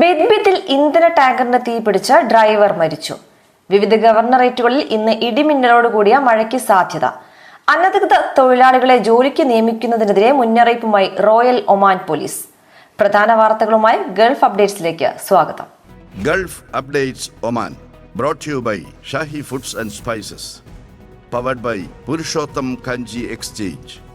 ബിദ്ബിത്തിൽ ഇന്ധന ടാങ്കറിന് തീപിടിച്ച് ഡ്രൈവർ മരിച്ചു. വിവിധ ഗവർണറേറ്റുകളിൽ ഇന്ന് ഇടിമിന്നലോട് കൂടിയ മഴയ്ക്ക് സാധ്യത. അനധികൃത തൊഴിലാളികളെ ജോലിക്ക് നിയമിക്കുന്നതിനെതിരെ മുന്നറിയിപ്പുമായി റോയൽ ഒമാൻ പോലീസ്. പ്രധാന വാർത്തകളുമായി ഗൾഫ് അപ്ഡേറ്റ്സിലേക്ക് സ്വാഗതം. Gulf updates Oman brought you by Shahi foods and spices powered by Purushottam Kanji exchange.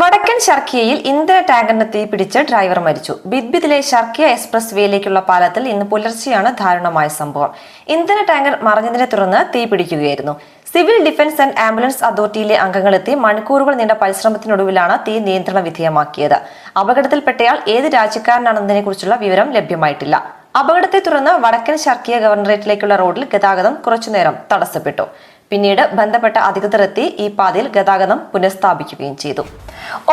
വടക്കൻ ഷർക്കിയയിൽ ഇന്ധന ടാങ്കറിന് തീപിടിച്ച് ഡ്രൈവർ മരിച്ചു. ബിദ്ബിദിലെ ഷർക്കിയ എക്സ്പ്രസ് വേയിലേക്കുള്ള പാലത്തിൽ ഇന്ന് പുലർച്ചെയാണ് ദാരുണമായ സംഭവം. ഇന്ധന ടാങ്കർ മറിഞ്ഞതിനെ തുടർന്ന് തീപിടിക്കുകയായിരുന്നു സിവിൽ ഡിഫൻസ് ആൻഡ് ആംബുലൻസ് അതോറിറ്റിയിലെ അംഗങ്ങളെത്തി മണിക്കൂറുകൾ നീണ്ട പരിശ്രമത്തിനൊടുവിലാണ് തീ നിയന്ത്രണ വിധേയമാക്കിയത്. അപകടത്തിൽപ്പെട്ടയാൾ ഏത് രാജ്യക്കാരനാണെന്നതിനെ കുറിച്ചുള്ള വിവരം ലഭ്യമായിട്ടില്ല. അപകടത്തെ തുടർന്ന് വടക്കൻ ഷർക്കിയ ഗവർണറേറ്റിലേക്കുള്ള റോഡിൽ ഗതാഗതം കുറച്ചുനേരം തടസ്സപ്പെട്ടു. പിന്നീട് ബന്ധപ്പെട്ട അധികൃതർ എത്തി ഈ പാതയിൽ ഗതാഗതം പുനഃസ്ഥാപിക്കുകയും ചെയ്തു.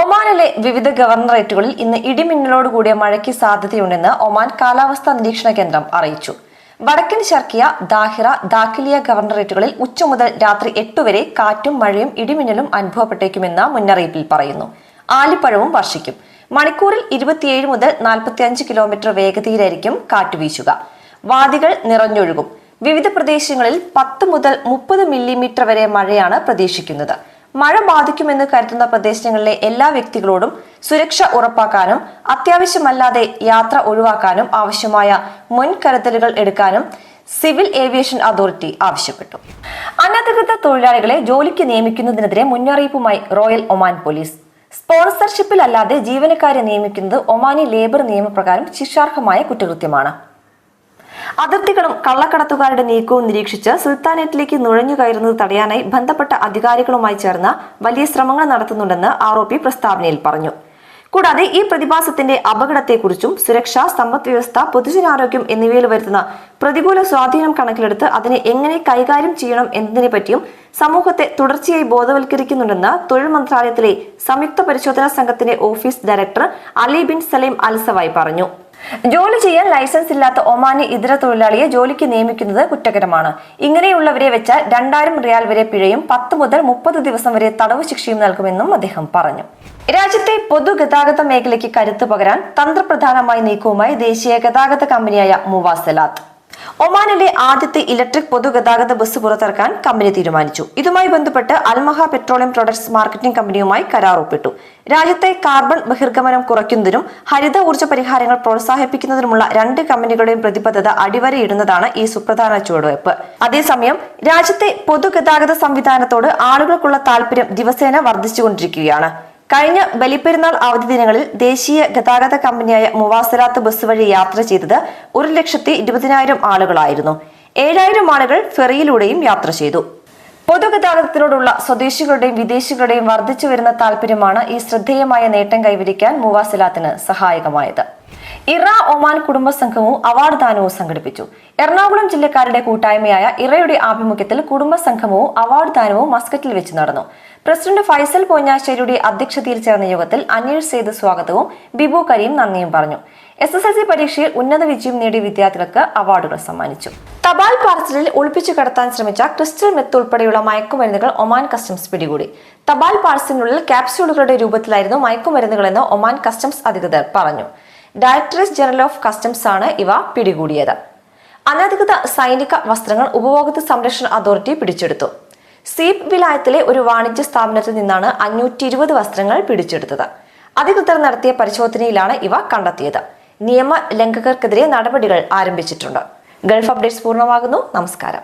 ഒമാനിലെ വിവിധ ഗവർണറേറ്റുകളിൽ ഇന്ന് ഇടിമിന്നലോട് കൂടിയ മഴയ്ക്ക് സാധ്യതയുണ്ടെന്ന് ഒമാൻ കാലാവസ്ഥാ നിരീക്ഷണ കേന്ദ്രം അറിയിച്ചു. വടക്കൻ ഷർക്കിയ ദാഹിറ ദാഖിലിയ ഗവർണറേറ്റുകളിൽ ഉച്ച മുതൽ രാത്രി എട്ട് വരെ കാറ്റും മഴയും ഇടിമിന്നലും അനുഭവപ്പെട്ടേക്കുമെന്ന് മുന്നറിയിപ്പിൽ പറയുന്നു. ആലിപ്പഴവും വർഷിക്കും. മണിക്കൂറിൽ ഇരുപത്തിയേഴ് മുതൽ നാൽപ്പത്തിയഞ്ച് കിലോമീറ്റർ വേഗതയിലായിരിക്കും കാറ്റ് വീശുക വാദികൾ നിറഞ്ഞൊഴുകും. വിവിധ പ്രദേശങ്ങളിൽ പത്ത് മുതൽ മുപ്പത് മില്ലിമീറ്റർ വരെ മഴയാണ് പ്രതീക്ഷിക്കുന്നത്. മഴ ബാധിക്കുമെന്ന് കരുതുന്ന പ്രദേശങ്ങളിലെ എല്ലാ വ്യക്തികളോടും സുരക്ഷ ഉറപ്പാക്കാനും അത്യാവശ്യമല്ലാതെ യാത്ര ഒഴിവാക്കാനും ആവശ്യമായ മുൻകരുതലുകൾ എടുക്കാനും സിവിൽ ഏവിയേഷൻ അതോറിറ്റി ആവശ്യപ്പെട്ടു. അനധികൃത തൊഴിലാളികളെ ജോലിക്ക് നിയമിക്കുന്നതിനെതിരെ മുന്നറിയിപ്പുമായി റോയൽ ഒമാൻ പോലീസ്. സ്പോൺസർഷിപ്പിൽ അല്ലാതെ ജീവനക്കാരെ നിയമിക്കുന്നത് ഒമാനി ലേബർ നിയമപ്രകാരം ശിക്ഷാർഹമായ കുറ്റകൃത്യമാണ്. അതിർത്തികളും കള്ളക്കടത്തുകാരുടെ നീക്കവും നിരീക്ഷിച്ച് സുൽത്താനേറ്റിലേക്ക് നുഴഞ്ഞു കയറുന്നത് തടയാനായി ബന്ധപ്പെട്ട അധികാരികളുമായി ചേർന്ന് വലിയ ശ്രമങ്ങൾ നടത്തുന്നുണ്ടെന്ന് ആർ പ്രസ്താവനയിൽ പറഞ്ഞു. കൂടാതെ ഈ പ്രതിഭാസത്തിന്റെ അപകടത്തെക്കുറിച്ചും സുരക്ഷ സമ്പദ് വ്യവസ്ഥ പൊതുജനാരോഗ്യം എന്നിവയിൽ വരുത്തുന്ന പ്രതികൂല സ്വാധീനം കണക്കിലെടുത്ത് അതിനെ എങ്ങനെ കൈകാര്യം ചെയ്യണം എന്നതിനെ പറ്റിയും സമൂഹത്തെ തുടർച്ചയായി ബോധവൽക്കരിക്കുന്നുണ്ടെന്ന് തൊഴിൽ മന്ത്രാലയത്തിലെ സംയുക്ത പരിശോധനാ സംഘത്തിന്റെ office director Ali bin Salim Alsawai പറഞ്ഞു. ജോലി ചെയ്യാൻ ലൈസൻസ് ഇല്ലാത്ത ഒമാനി ഇതര തൊഴിലാളിയെ ജോലിക്ക് നിയമിക്കുന്നത് കുറ്റകരമാണ്. ഇങ്ങനെയുള്ളവരെ വെച്ച് രണ്ടായിരം റിയാൽ വരെ പിഴയും പത്ത് മുതൽ മുപ്പത് ദിവസം വരെ തടവ് ശിക്ഷയും നൽകുമെന്നും അദ്ദേഹം പറഞ്ഞു. രാജ്യത്തെ പൊതുഗതാഗത മേഖലയ്ക്ക് കരുത്ത് പകരാൻ തന്ത്രപ്രധാനമായ നീക്കവുമായി ദേശീയ ഗതാഗത കമ്പനിയായ മുവാസലാത്ത്. ഒമാനിലെ ആദ്യത്തെ ഇലക്ട്രിക് പൊതുഗതാഗത ബസ് പുറത്തിറക്കാൻ കമ്പനി തീരുമാനിച്ചു. ഇതുമായി ബന്ധപ്പെട്ട് അൽമഹ പെട്രോളിയം പ്രൊഡക്ട്സ് മാർക്കറ്റിംഗ് കമ്പനിയുമായി കരാർ ഒപ്പിട്ടു. രാജ്യത്തെ കാർബൺ ബഹിർഗമനം കുറയ്ക്കുന്നതിനും ഹരിത ഊർജ പരിഹാരങ്ങൾ പ്രോത്സാഹിപ്പിക്കുന്നതിനുമുള്ള രണ്ട് കമ്പനികളുടെയും പ്രതിബദ്ധത അടിവരയിടുന്നതാണ് ഈ സുപ്രധാന ചുവടുവയ്പ്. അതേസമയം രാജ്യത്തെ പൊതുഗതാഗത സംവിധാനത്തോട് ആളുകൾക്കുള്ള താൽപര്യം ദിവസേന വർദ്ധിച്ചുകൊണ്ടിരിക്കുകയാണ്. കഴിഞ്ഞ ബലിപ്പെരുന്നാൾ അവധി ദിനങ്ങളിൽ ദേശീയ ഗതാഗത കമ്പനിയായ മുവാസലാത്ത് ബസ് വഴി യാത്ര ചെയ്തത് ഒരു ലക്ഷത്തി ഇരുപതിനായിരം ആളുകളായിരുന്നു. ഏഴായിരം ആളുകൾ ഫെറിയിലൂടെയും യാത്ര ചെയ്തു. പൊതുഗതാഗതത്തിനോടുള്ള സ്വദേശികളുടെയും വിദേശികളുടെയും വർദ്ധിച്ചു വരുന്ന താല്പര്യമാണ് ഈ ശ്രദ്ധേയമായ നേട്ടം കൈവരിക്കാൻ മുവാസലാത്തിന് സഹായകമായത്. ഇറ ഒമാൻ കുടുംബ സംഘവും അവാർഡ് ദാനവും സംഘടിപ്പിച്ചു. എറണാകുളം ജില്ലക്കാരുടെ കൂട്ടായ്മയായ ഇറയുടെ ആഭിമുഖ്യത്തിൽ കുടുംബ സംഘമവും അവാർഡ് ദാനവും മസ്കറ്റിൽ വെച്ച് നടന്നു. പ്രസിഡന്റ് ഫൈസൽ പോഞ്ഞാശ്ശേരിയുടെ അധ്യക്ഷതയിൽ ചേർന്ന യോഗത്തിൽ അനിൽ സെയ്ത് സ്വാഗതവും ബിബു കരീം നന്ദിയും പറഞ്ഞു. എസ് എസ് എൽ സി പരീക്ഷയിൽ ഉന്നത വിജയം നേടിയ വിദ്യാർത്ഥികൾക്ക് അവാർഡുകൾ സമ്മാനിച്ചു. തപാൽ പാർസലിൽ ഒളിപ്പിച്ചു കടത്താൻ ശ്രമിച്ച ക്രിസ്റ്റൽ മെത്ത് ഉൾപ്പെടെയുള്ള മയക്കുമരുന്നുകൾ ഒമാൻ കസ്റ്റംസ് പിടികൂടി. തപാൽ പാർസലിനുള്ളിൽ ക്യാപ്സ്യൂളുകളുടെ രൂപത്തിലായിരുന്നു മയക്കുമരുന്നുകളെന്ന് ഒമാൻ കസ്റ്റംസ് അധികൃതർ പറഞ്ഞു. ഡയറക്ടറേറ്റ് ജനറൽ ഓഫ് കസ്റ്റംസ് ആണ് ഇവ പിടികൂടിയത്. അനധികൃത സൈനിക വസ്ത്രങ്ങൾ ഉപഭോക്തൃ സംരക്ഷണ അതോറിറ്റി പിടിച്ചെടുത്തു. സീപ് വിലായത്തിലെ ഒരു വാണിജ്യ സ്ഥാപനത്തിൽ നിന്നാണ് അഞ്ഞൂറ്റി ഇരുപത് വസ്ത്രങ്ങൾ പിടിച്ചെടുത്തത്. അധികൃതർ നടത്തിയ പരിശോധനയിലാണ് ഇവ കണ്ടെത്തിയത്. നിയമ ലംഘകർക്കെതിരെ നടപടികൾ ആരംഭിച്ചിട്ടുണ്ട്. ഗൾഫ് അപ്ഡേറ്റ്സ് പൂർണമാകുന്നു. നമസ്കാരം.